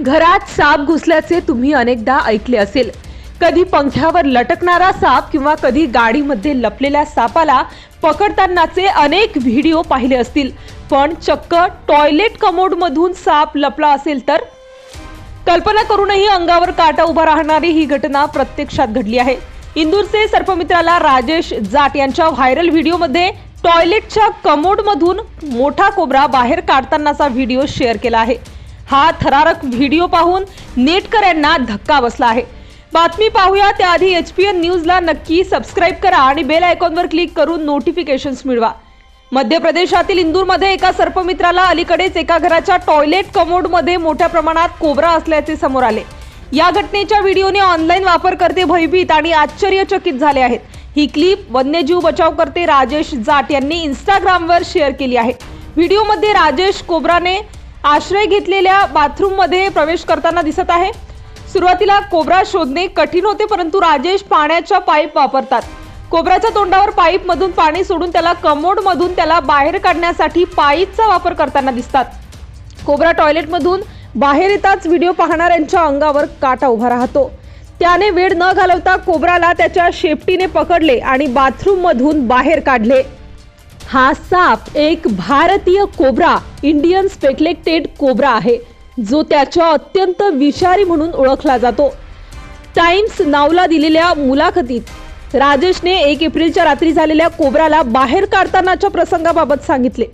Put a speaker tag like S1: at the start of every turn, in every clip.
S1: घरात साप घुसल्याचे तुम्ही अनेकदा ऐकले असेल. कधी पंख्यावर लटकणारा साप किंवा कधी गाडीमध्ये लपलेल्या सापाला पकडतानाचे अनेक व्हिडिओ पाहिले असतील. पण चक्क टॉयलेट कमोडमधून साप लपला असेल तर? कल्पना करूनही अंगावर काटा उभा राहणारी ही घटना प्रत्यक्षात घडली आहे. इंदूरचे सर्पमित्राला राजेश जाट यांच्या व्हायरल व्हिडिओमध्ये टॉयलेटच्या कमोडमधून मोठा कोबरा बाहेर काढतानाचा व्हिडिओ शेअर केला आहे. हा थरारक व्हिडिओ पाहून नेटकऱ्यांना धक्का बसला आहे. बातमी पाहूया त्याआधी एच पी एन न्यूजला नक्की सबस्क्राईब करा आणि बेल आयकॉनवर क्लिक करून नोटिफिकेशन्स मिळवा. मध्य प्रदेशातील इंदूरमध्ये एका सर्पमित्राला अलीकडेच एका घराच्या टॉयलेट कमोडमध्ये मोठ्या प्रमाणात कोबरा असल्याचे समोर आले. या घटनेच्या व्हिडिओने ऑनलाईन वापरकर्ते भयभीत आणि आश्चर्यचकित झाले आहेत. ही क्लिप वन्यजीव बचावकर्ते राजेश जाट यांनी इंस्टाग्रामवर शेअर केली आहे. व्हिडिओमध्ये राजेश कोबराने आश्रय घेतलेल्या बाथरूममध्ये प्रवेश करताना दिसत आहे. सुरुवातीला कोबरा शोधणे कठीण होते परंतु राजेश पाण्याच्या पाईप वापरतात. कोबराच्या तोंडावर पाईप मधून पाणी सोडून त्याला कमोड मधून त्याला बाहेर काढण्यासाठी पाईपचा वापर करताना दिसतात. कोबरा टॉयलेटमधून बाहेर येताच व्हिडिओ पाहणाऱ्यांच्या अंगावर काटा उभा राहतो. त्याने वेळ न घालवता कोबराला त्याच्या शेपटीने पकडले आणि बाथरूम मधून बाहेर काढले. हा साप एक भारतीय कोब्रा इंडियन स्पेक्लेक्टेड कोब्रा आहे जो त्याच्या अत्यंत विषारी म्हणून ओळखला जातो. टाइम्स नावला दिलेल्या मुलाखतीत राजेशने एक एप्रिलच्या रात्री झालेल्या कोबराला बाहेर काढतानाच्या प्रसंगाबाबत सांगितले.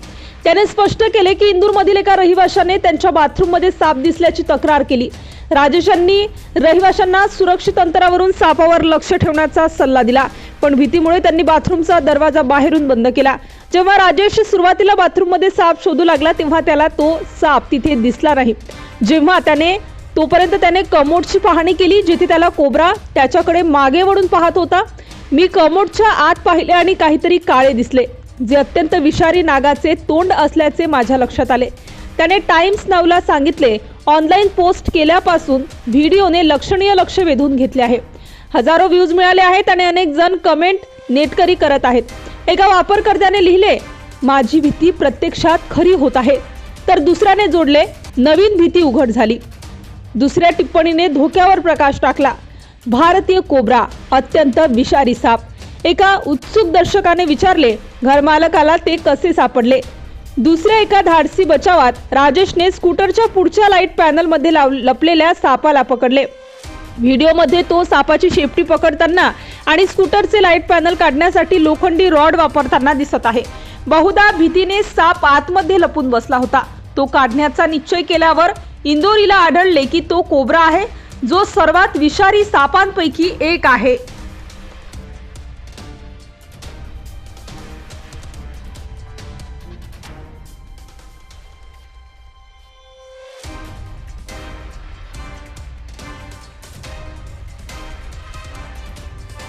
S1: त्याने स्पष्ट केले की इंदूरमधील एका रहिवाशाने त्यांच्या बाथरूममध्ये साप दिसल्याची तक्रार केली. राजेशांनी रहिवाशांना सुरक्षित अंतरावरून सापावर लक्ष ठेवण्याचा सल्ला दिला. पण भीतीमुळे त्यांनी बाथरूमचा दरवाजा बाहेरून बंद केला. जेव्हा राजेश सुरुवातीला बाथरूममध्ये साप शोधू लागला तेव्हा त्याला तो साप तिथे दिसला नाही. जेव्हा त्याने तोपर्यंत त्याने कमोडची पाहणी केली जिथे त्याला कोबरा त्याच्याकडे मागे वळून पाहत होता. मी कमोडच्या आत पाहिले आणि काहीतरी काळे दिसले जे अत्यंत विषारी नागाचे तोंड असल्याचे माझ्या लक्षात आले. त्याने टाइम्स नावला सांगितले ऑनलाईन पोस्ट केल्यापासून व्हिडिओने लक्षणीय लक्ष वेधून घेतले आहे. हजारो व्ह्यूज मिळाले आहेत आणि अनेक जण कमेंट नेटकरी करत आहेत. एका वापरकर्त्याने लिहिले माझी भीती प्रत्यक्षात खरी होत आहे. तर दुसऱ्याने जोडले नवीन भीती उघड झाली. दुसऱ्या टिप्पणीने धोक्यावर प्रकाश टाकला भारतीय कोब्रा अत्यंत विषारी साप. एका उत्सुक दर्शकाने विचारले घरमालकाला ते कसे सापडले? दुसऱ्या एका धाडसी बचावात राजेशने स्कूटरच्या पुढच्या लाइट पॅनलमध्ये लाव लपलेल्या सापाला पकडले. व्हिडिओमध्ये तो सापाची शेपटी पकडताना आणि स्कूटरचे लाइट पॅनल काढण्यासाठी लोखंडी रॉड वापरताना दिसत आहे. बहुधा भीतीने साप आतमध्ये लपून बसला होता. तो काढण्याचा निश्चय केल्यावर इंदोरीला आढळले की तो कोबरा आहे जो सर्वात विषारी सापांपैकी एक आहे.